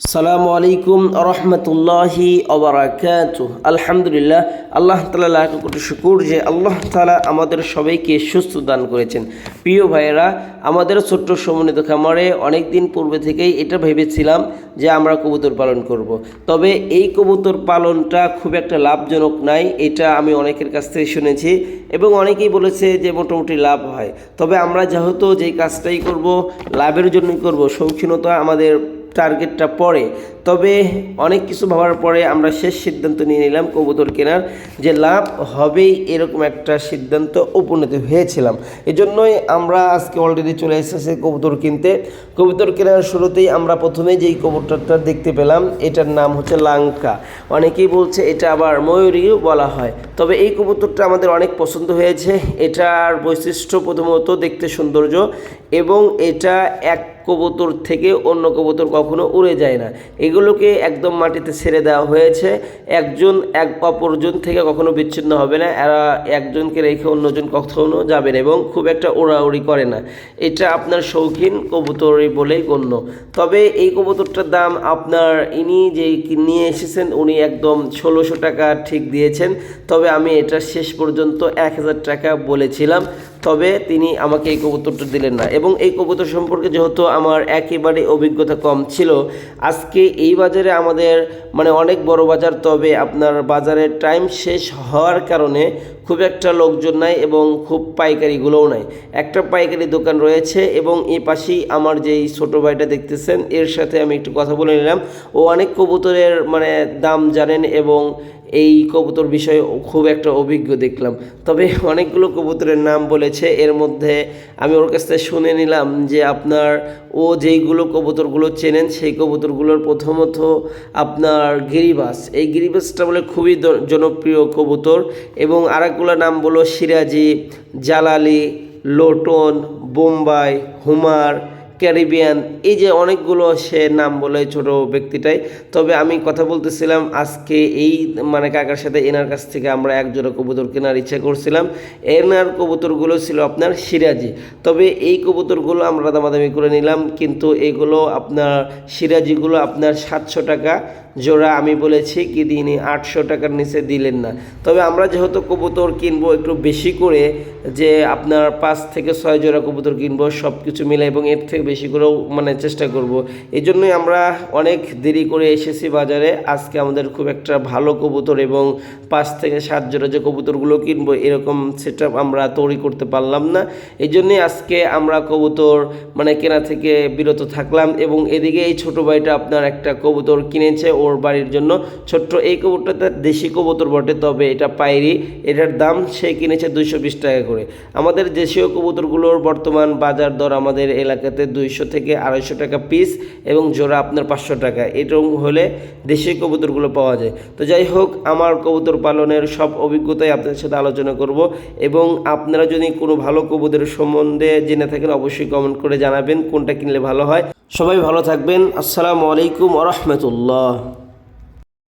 সালামু আলাইকুম রহমতুল্লাহি অবরাকাত আলহামদুলিল্লাহ, আল্লাহ তালা লাখ কোটি শুকুর যে আল্লাহ তালা আমাদের সবাইকে সুস্থ দান করেছেন। প্রিয় ভাইয়েরা, আমাদের ছোট্ট সমন্বিত খামারে অনেক দিন পূর্বে থেকেই এটা ভেবেছিলাম যে আমরা কবুতর পালন করব। তবে এই কবুতর পালনটা খুব একটা লাভজনক নাই, এটা আমি অনেকের কাছ থেকে শুনেছি এবং অনেকেই বলেছে যে মোটামুটি লাভ হয়। তবে আমরা যেহেতু যেই কাজটাই করব, লাভের জন্যই করব, শৌখিনতা আমাদের টার্গেটটা পড়ে তবে অনেক কিছু ভাবার পরে আমরা শেষ সিদ্ধান্ত নিয়ে নিলাম কবুতর কেনার, যে লাভ হবেই এরকম একটা সিদ্ধান্ত উপনীত হয়েছিলাম। এজন্যই আমরা আজকে অলরেডি চলে এসেছি কবুতর কিনতে। কবুতর কেনার শুরুতেই আমরা প্রথমে যেই কবুতরটা দেখতে পেলাম, এটার নাম হচ্ছে লাঙ্কা। অনেকেই বলছে এটা আবার ময়ূরীও বলা হয়। তবে এই কবুতরটা আমাদের অনেক পছন্দ হয়েছে। এটার বৈশিষ্ট্য প্রথমত দেখতে সৌন্দর্য এবং এটা এক কবুতর থেকে অন্য কবুতর কখনো উড়ে যায় না। এগুলোকে একদম মাটিতে ছেড়ে দেওয়া হয়েছে। একজন, এক অপরজন থেকে কখনো বিচ্ছিন্ন হবে না। এরা একজনকে রেখে অন্যজন কখনো যাবে না এবং খুব একটা ওড়াউড়ি করে না। এটা আপনার শৌখিন কবুতরই বলেই গণ্য। তবে এই কবুতরটার দাম আপনার ইনি যে নিয়ে এসেছেন, উনি একদম ষোলোশো টাকা ঠিক দিয়েছেন। তবে আমি এটা শেষ পর্যন্ত এক হাজার টাকা বলেছিলাম। তবে তিনি আমাকে এই কবুতরটা দিলেন না। এবং এই কবুতর সম্পর্কে যেহেতু আমার একেবারে অভিজ্ঞতা কম ছিল, আজকে এই বাজারে আমাদের মানে অনেক বড় বাজার, তবে আপনার বাজারের টাইম শেষ হওয়ার কারণে খুব একটা লোকজন নাই এবং খুব পাইকারিগুলোও নাই। একটা পাইকারি দোকান রয়েছে এবং এ পাশেই আমার যেই ছোটো ভাইটা দেখতেছেন, এর সাথে আমি একটু কথা বলে নিলাম। ও অনেক কবুতরের মানে দাম জানেন এবং এই কবুতর বিষয়ে খুব একটা অভিজ্ঞ দেখলাম। তবে অনেকগুলো কবুতরের নাম বলেছে, এর মধ্যে আমি ওর কাছ থেকে শুনে নিলাম যে আপনার ও যেইগুলো কবুতরগুলো চেনেন, সেই কবুতরগুলোর প্রথমত আপনার গিরিবাস। এই গিরিবাসটা বলে খুবই জনপ্রিয় কবুতর এবং আরেকগুলো নাম বলো সিরাজি জালালি লোটন বোম্বাই হুমার ক্যারিবিয়ান, এই যে অনেকগুলো সে নাম বলে ছোট ব্যক্তিটাই। তবে আমি কথা বলতেছিলাম, আজকে এই মানে কাকার সাথে এনার কাছ থেকে আমরা এক জোড়া কবুতর কেনার ইচ্ছা করছিলাম। এনার কবুতরগুলো ছিল আপনার সিরাজি। তবে এই কবুতরগুলো আমরা দামাদামি করে নিলাম, কিন্তু এগুলো আপনার সিরাজিগুলো আপনার সাতশো টাকা জোড়া আমি বলেছি কি দিইনি আটশো টাকার নিচে দিলেন না। তবে আমরা যেহেতু কবুতর কিনবো একটু বেশি করে, যে আপনার পাঁচ থেকে ছয় জোড়া কবুতর কিনবো সব কিছু মিলে এবং এর থেকে বেশি করেও মানে চেষ্টা করব। এই জন্যই আমরা অনেক দেরি করে এসেছি বাজারে। আজকে আমাদের খুব একটা ভালো কবুতর এবং পাঁচ থেকে সাত জোড়া যে কবুতরগুলো কিনবো, এরকম সেট আমরা তৈরি করতে পারলাম না। এই জন্যই আজকে আমরা কবুতর মানে কেনা থেকে বিরত থাকলাম এবং এদিকে এই ছোট ভাইটা আপনার একটা কবুতর কিনেছে ওর বাড়ির জন্য। ছোট্ট এই কবুতরটা দেশি কবুতর বটে, তবে এটা পাইরি। এটার দাম সে কিনেছে দুইশো বিশ টাকা করে। আমাদের দেশীয় কবুতরগুলোর বর্তমান বাজার দর আমাদের এলাকাতে দুইশো থেকে আড়াইশো টাকা পিস এবং জোড়া আপনার পাঁচশো টাকা। এরকম হলে দেশে কবুতরগুলো পাওয়া যায়। তো যাই হোক, আমার কবুতর পালনের সব অভিজ্ঞতাই আপনাদের সাথে আলোচনা করব এবং আপনারা যদি কোনো ভালো কবুতরের সম্বন্ধে জেনে থাকেন, অবশ্যই কমেন্ট করে জানাবেন কোনটা কিনলে ভালো হয়। সবাই ভালো থাকবেন। আসসালামু আলাইকুম রহমতুল্লাহ।